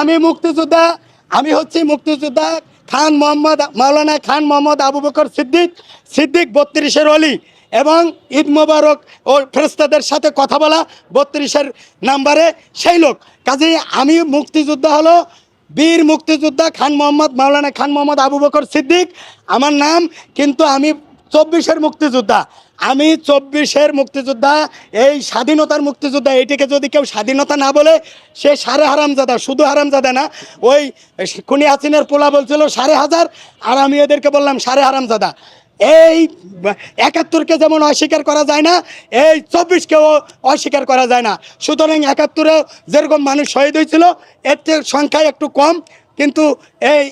আমি মুক্তিযোদ্ধা, আমি হচ্ছি মুক্তিযোদ্ধা খান মোহাম্মদ, মাওলানা খান মোহাম্মদ আবু বকর সিদ্দিক সিদ্দিক বত্রিশের অলি এবং ঈদ মোবারক ও ফেরেস্তাদের সাথে কথা বলা বত্রিশের নাম্বারে সেই লোক। কাজেই আমি মুক্তিযোদ্ধা হলো, বীর মুক্তিযোদ্ধা খান মোহাম্মদ, মাওলানা খান মোহাম্মদ আবু বকর সিদ্দিক। আমার নাম, কিন্তু আমি চব্বিশের মুক্তিযোদ্ধা। আমি চব্বিশের মুক্তিযোদ্ধা, এই স্বাধীনতার মুক্তিযোদ্ধা এইটিকে যদি কেউ স্বাধীনতা না বলে, সে সাড়ে হারামজাদা, শুধু হারামজাদা না, ওই খুনি হাসিনের পোলা বলছিল সাড়ে হাজার, আর আমি এদেরকে বললাম সাড়ে হারামজাদা। এই একাত্তরকে যেমন অস্বীকার করা যায় না, এই চব্বিশকেও অস্বীকার করা যায় না। সুতরাং একাত্তরে যেরকম মানুষ শহীদ হয়েছিল, এর থেকে সংখ্যায় একটু কম কিন্তু এই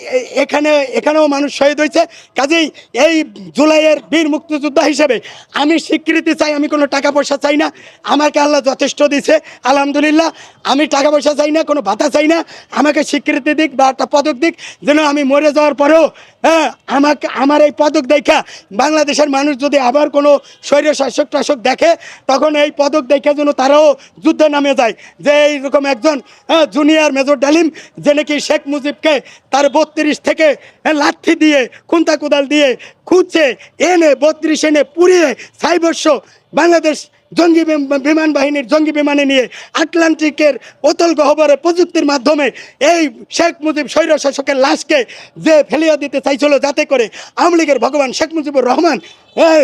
এখানে, এখানেও মানুষ শহীদ হয়েছে। কাজেই এই জুলাইয়ের বীর মুক্তিযোদ্ধা হিসেবে আমি স্বীকৃতি চাই, আমি কোনো টাকা পয়সা চাই না। আমাকে আল্লাহ যথেষ্ট দিছে আলহামদুলিল্লাহ। আমি টাকা পয়সা চাই না, কোনো ভাতা চাই না। আমাকে স্বীকৃতি দিক বা একটা পদক দিক, যেন আমি মরে যাওয়ার পরেও হ্যাঁ আমাকে আমার এই পদক দেখা বাংলাদেশের মানুষ যদি আবার কোনো শরীর শাসক টাসক দেখে তখন এই পদক দেখে যেন তারাও যুদ্ধে নামে যায়। যে এইরকম একজন হ্যাঁ, জুনিয়র মেজর ডালিম যে নাকি শেখ মুজিবকে তার বত্রিশ থেকে হ্যাঁ, লাঠি দিয়ে খুন্তা কোদাল দিয়ে খুঁজছে এনে বত্রিশ এনে পুড়িয়ে সাইবর্ষ বাংলাদেশ জঙ্গি বিম- বিমান বাহিনীর জঙ্গি বিমানে নিয়ে আটলান্টিকের অতল গহবরে প্রযুক্তির মাধ্যমে এই শেখ মুজিব স্বৈর শাসকের লাশকে যে ফেলিয়া দিতে চাইছিল যাতে করে আওয়ামী লীগের ভগবান শেখ মুজিবুর রহমান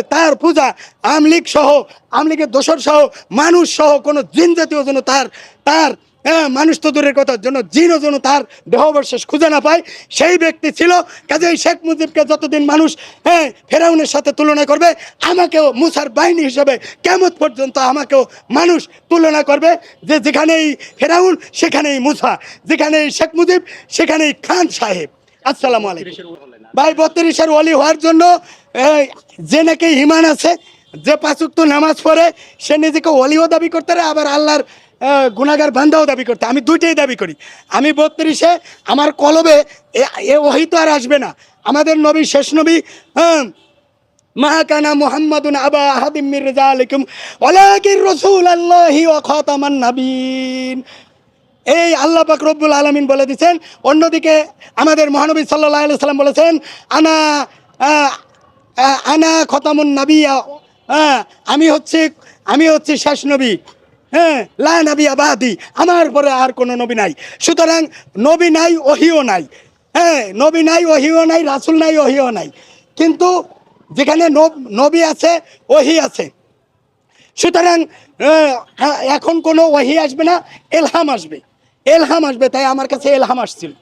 তার পূজা আওয়ামী লীগ সহ, আওয়ামী লীগের দোসর সহ, মানুষ সহ কোনো জিন জাতীয় যেন তার তার হ্যাঁ মানুষ তো দূরের কথার জন্য জিনও যেন তার দেহবর্শেষ খুঁজে না পায় সেই ব্যক্তি ছিল। কাজে এই শেখ মুজিবকে যতদিন মানুষ হ্যাঁ ফেরাউনের সাথে তুলনা করবে আমাকেও মুসার বাহিনী হিসেবে কেমন পর্যন্ত আমাকেও মানুষ তুলনা করবে যে যেখানেই ফেরাউন সেখানেই মুসা যেখানেই শেখ মুজিব সেখানেই খান সাহেব। আসসালামু আলাইকুম। ভাই বত্রিশের ওলি হওয়ার জন্য যে নাকি ইমান আছে যে পাঁচুক্ত নামাজ পড়ে সে নিজেকে অলিও দাবি করতে পারে আবার আল্লাহর আহ, গুনাগার বান্ধাও দাবি করতে আমি দুইটাই দাবি করি। আমি বত্রিশে আমার কলবে এ- ওহি তো আর আসবে না। আমাদের নবী শেষ নবী হ্যাঁ মা কানা মুহাম্মাদুন আবা আহাদিম মির রিজালিকুম ওয়ালাকিন রাসূলুল্লাহি ওয়া খাতামান নাবিয়িন। এই আল্লাহ পাক রব্বুল আলামিন বলে দিচ্ছেন অন্যদিকে আমাদের মহানবী সাল্লাল্লাহু আলাইহি সাল্লাম বলেছেন আনা আনা খতামুন নাবিয়া হ্যাঁ আমি হচ্ছে আমি হচ্ছে শেষ নবী। হ্যাঁ লা নবী আবাদি, আমার পরে আর কোনো নবী নাই। সুতরাং নবী নাই, ওহিও নাই। হ্যাঁ নবী নাই, ওহিও নাই, রাসুল নাই, ওহিও নাই। কিন্তু যেখানে নব- আছে, ওহি আছে। সুতরাং এখন কোনো ওহি আসবে না, এলহাম আসবে। এলহাম আসবে, তাই আমার কাছে এলহাম আসছিল।